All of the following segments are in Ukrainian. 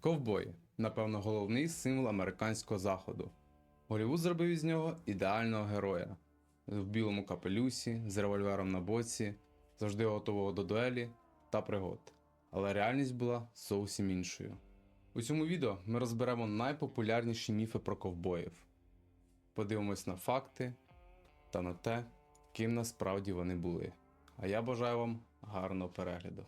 Ковбой, напевно, головний символ американського заходу. Голівуд зробив із нього ідеального героя в білому капелюсі, з револьвером на боці, завжди готового до дуелі та пригод. Але реальність була зовсім іншою. У цьому відео ми розберемо найпопулярніші міфи про ковбоїв. Подивимось на факти та на те, ким насправді вони були. А я бажаю вам гарного перегляду.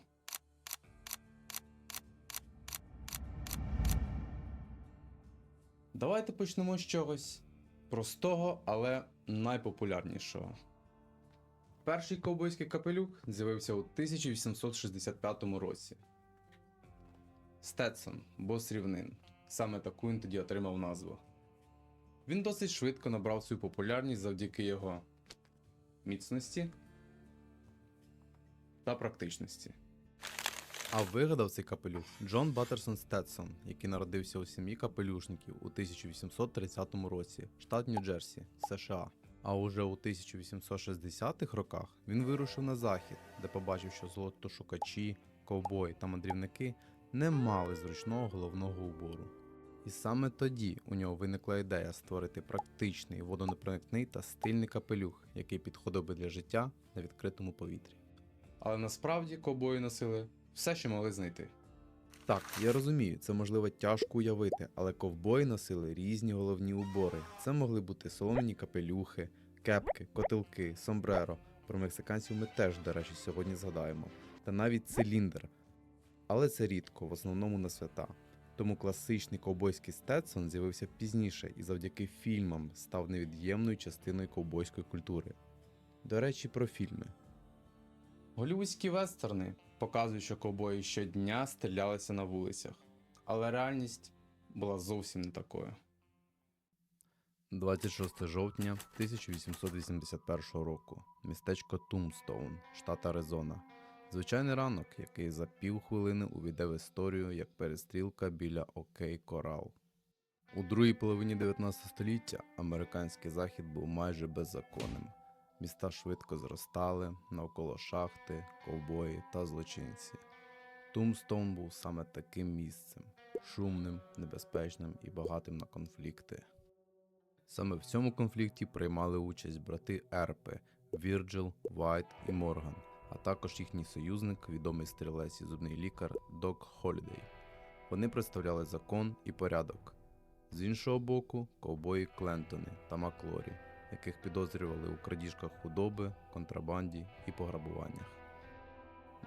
Давайте почнемо з чогось простого, але найпопулярнішого. Перший ковбойський капелюх з'явився у 1865 році. Стетсон, бос рівнин. Саме таку він тоді отримав назву. Він досить швидко набрав свою популярність завдяки його міцності та практичності. А вигадав цей капелюх Джон Баттерсон Стетсон, який народився у сім'ї капелюшників у 1830 році, штат Нью-Джерсі, США. А уже у 1860-х роках він вирушив на захід, де побачив, що золотошукачі, ковбої та мандрівники не мали зручного головного убору. І саме тоді у нього виникла ідея створити практичний, водонепроникний та стильний капелюх, який підходив би для життя на відкритому повітрі. Але насправді ковбої носили все, що могли знайти. Так, я розумію, це можливо тяжко уявити, але ковбої носили різні головні убори. Це могли бути солом'яні капелюхи, кепки, котелки, сомбреро. Про мексиканців ми теж, до речі, сьогодні згадаємо. Та навіть циліндр. Але це рідко, в основному на свята. Тому класичний ковбойський стетсон з'явився пізніше і завдяки фільмам став невід'ємною частиною ковбойської культури. До речі, про фільми. Голівудські вестерни показують, що ковбої щодня стрілялися на вулицях, але реальність була зовсім не такою. 26 жовтня 1881 року. Містечко Тумстоун, штат Аризона. Звичайний ранок, який за півхвилини увійде в історію як перестрілка біля Окей Корал. У другій половині 19 століття американський захід був майже беззаконним. Міста швидко зростали, навколо шахти, ковбої та злочинці. Тумстоун був саме таким місцем шумним, небезпечним і багатим на конфлікти. Саме в цьому конфлікті приймали участь брати Ерпи Вірджил, Вайт і Морган, а також їхній союзник, відомий стрілець і зубний лікар Док Холідей. Вони представляли закон і порядок. З іншого боку, ковбої Клентони та Маклорі, яких підозрювали у крадіжках худоби, контрабанді і пограбуваннях.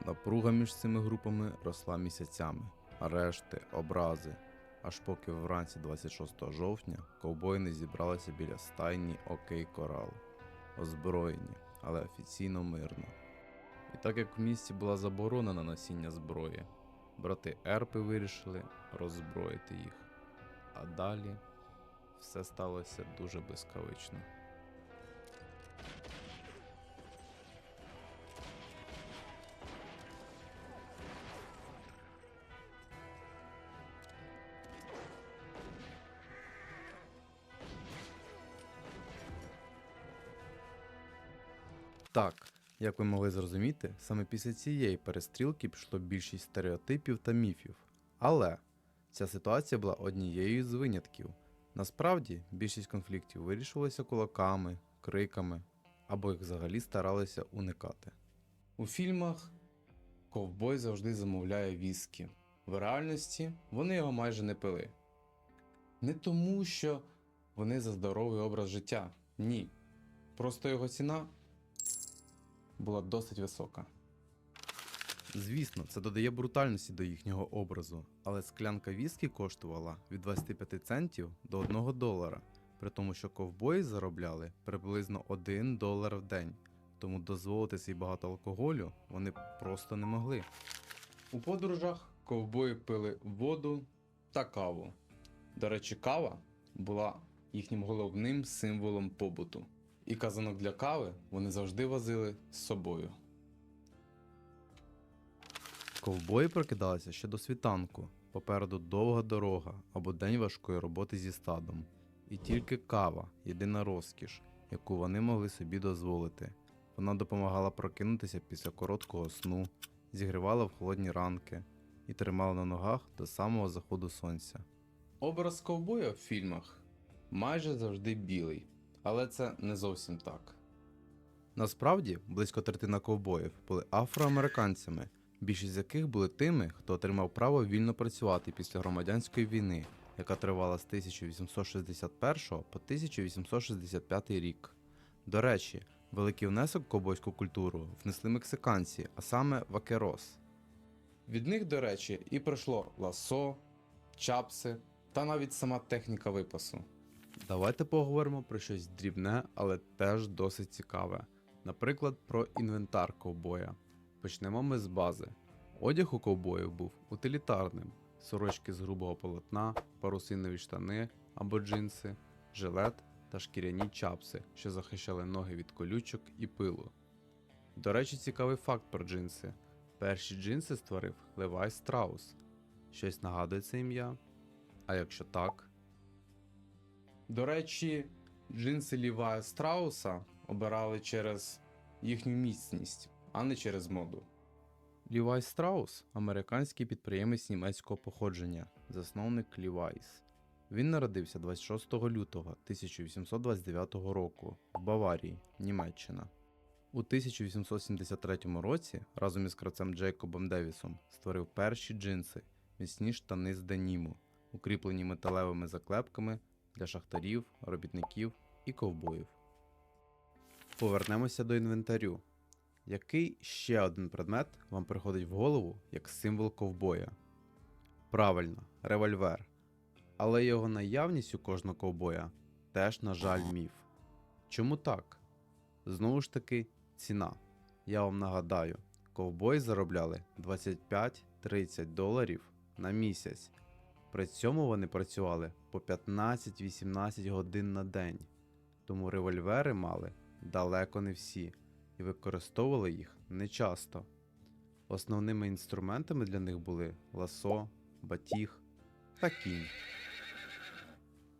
Напруга між цими групами росла місяцями, арешти, образи, аж поки вранці 26 жовтня ковбої не зібралися біля стайні Окей Корал, озброєні, але офіційно мирно. І так як в місті була заборона на носіння зброї, брати Ерпи вирішили роззброїти їх. А далі все сталося дуже блискавично. Так, як ви могли зрозуміти, саме після цієї перестрілки пішло більшість стереотипів та міфів. Але ця ситуація була однією з винятків. Насправді, більшість конфліктів вирішувалися кулаками, криками або їх взагалі старалися уникати. У фільмах ковбой завжди замовляє віскі. В реальності вони його майже не пили. Не тому, що вони за здоровий образ життя. Ні. Просто його ціна була досить висока. Звісно, це додає брутальності до їхнього образу, але склянка віскі коштувала від 25 центів до 1 долара, при тому, що ковбої заробляли приблизно 1 долар в день, тому дозволити собі багато алкоголю вони просто не могли. У подорожах ковбої пили воду та каву. До речі, кава була їхнім головним символом побуту. І казанок для кави вони завжди возили з собою. Ковбої прокидалися ще до світанку. Попереду довга дорога або день важкої роботи зі стадом. І тільки кава єдина розкіш, яку вони могли собі дозволити. Вона допомагала прокинутися після короткого сну, зігрівала в холодні ранки, і тримали на ногах до самого заходу сонця. Образ ковбоя в фільмах майже завжди білий, але це не зовсім так. Насправді, близько третина ковбоїв були афроамериканцями, більшість з яких були тими, хто отримав право вільно працювати після громадянської війни, яка тривала з 1861 по 1865 рік. До речі, великий внесок в ковбойську культуру внесли мексиканці, а саме вакерос. Від них, до речі, і прийшло ласо, чапси та навіть сама техніка випасу. Давайте поговоримо про щось дрібне, але теж досить цікаве. Наприклад, про інвентар ковбоя. Почнемо ми з бази. Одяг у ковбоїв був утилітарним: сорочки з грубого полотна, парусинові штани або джинси, жилет та шкіряні чапси, що захищали ноги від колючок і пилу. До речі, цікавий факт про джинси. Перші джинси створив Левай Страус. Щось нагадує це ім'я? А якщо так. До речі, джинси Лівая Страуса обирали через їхню міцність, а не через моду. Лівай Страус американський підприємець німецького походження, засновник Levi's. Він народився 26 лютого 1829 року в Баварії, Німеччина. У 1873 році разом із кравцем Джейкобом Девісом створив перші джинси, міцні штани з деніму, укріплені металевими заклепками для шахтарів, робітників і ковбоїв. Повернемося до інвентарю. Який ще один предмет вам приходить в голову як символ ковбоя? Правильно, револьвер. Але його наявність у кожного ковбоя теж, на жаль, міф. Чому так? Знову ж таки, ціна. Я вам нагадаю, ковбої заробляли 25-30 доларів на місяць. При цьому вони працювали по 15-18 годин на день, тому револьвери мали далеко не всі і використовували їх нечасто. Основними інструментами для них були ласо, батіг та кінь.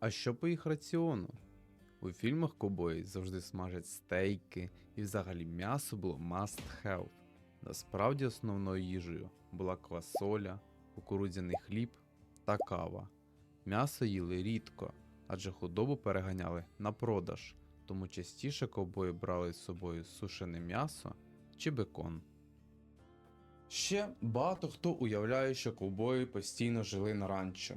А що по їх раціону? У фільмах ковбої завжди смажать стейки, і взагалі м'ясо було must have. Насправді основною їжею була квасоля, кукурудзяний хліб та кава. М'ясо їли рідко, адже худобу переганяли на продаж, тому частіше ковбої брали з собою сушене м'ясо чи бекон. Ще багато хто уявляє, що ковбої постійно жили на ранчо.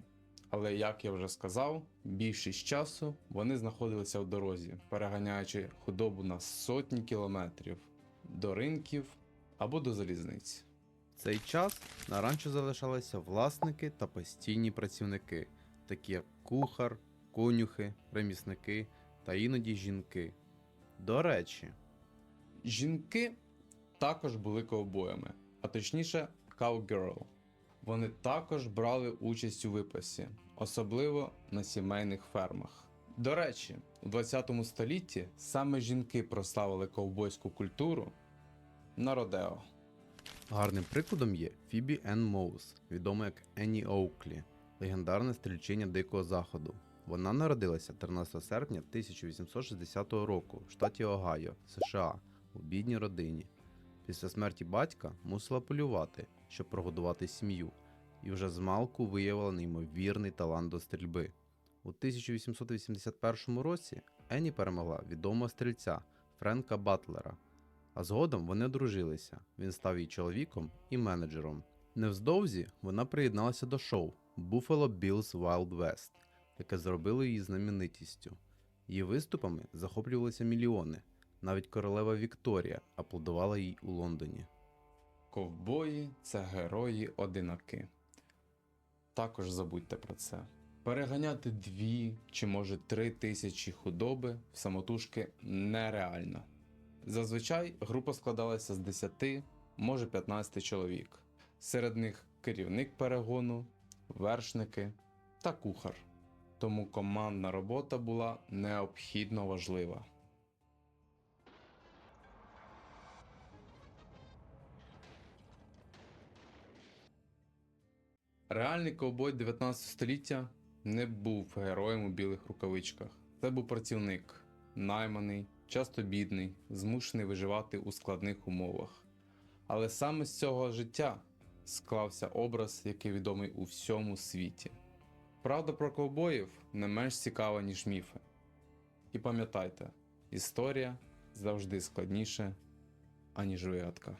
Але як я вже сказав, більшість часу вони знаходилися в дорозі, переганяючи худобу на сотні кілометрів до ринків або до залізниць. Цей час на ранчо залишалися власники та постійні працівники, такі як кухар, конюхи, ремісники та іноді жінки. До речі, жінки також були ковбоями, а точніше, cowgirl. Вони також брали участь у випасі, особливо на сімейних фермах. До речі, у 20 столітті саме жінки прославили ковбойську культуру на Родео. Гарним прикладом є Фібі Енн Моус, відома як Енні Оуклі, легендарна стрільчиня Дикого Заходу. Вона народилася 13 серпня 1860 року в штаті Огайо, США, у бідній родині. Після смерті батька мусила полювати, щоб прогодувати сім'ю, і вже змалку виявила неймовірний талант до стрільби. У 1881 році Енні перемогла відомого стрільця Френка Батлера. А згодом вони одружилися. Він став її чоловіком і менеджером. Невздовзі вона приєдналася до шоу Buffalo Bills Wild West, яке зробило її знаменитістю. Її виступами захоплювалися мільйони. Навіть королева Вікторія аплодувала їй у Лондоні. Ковбої це герої одинаки. Також забудьте про це. Переганяти дві чи може три тисячі худоби в самотужки нереально. Зазвичай група складалася з 10, може 15 чоловік. Серед них керівник перегону, вершники та кухар. Тому командна робота була необхідно важлива. Реальний ковбой 19 століття не був героєм у білих рукавичках. Це був працівник, найманий, часто бідний, змушений виживати у складних умовах. Але саме з цього життя склався образ, який відомий у всьому світі. Правда про ковбоїв не менш цікава, ніж міфи. І пам'ятайте, історія завжди складніша, аніж вигадка.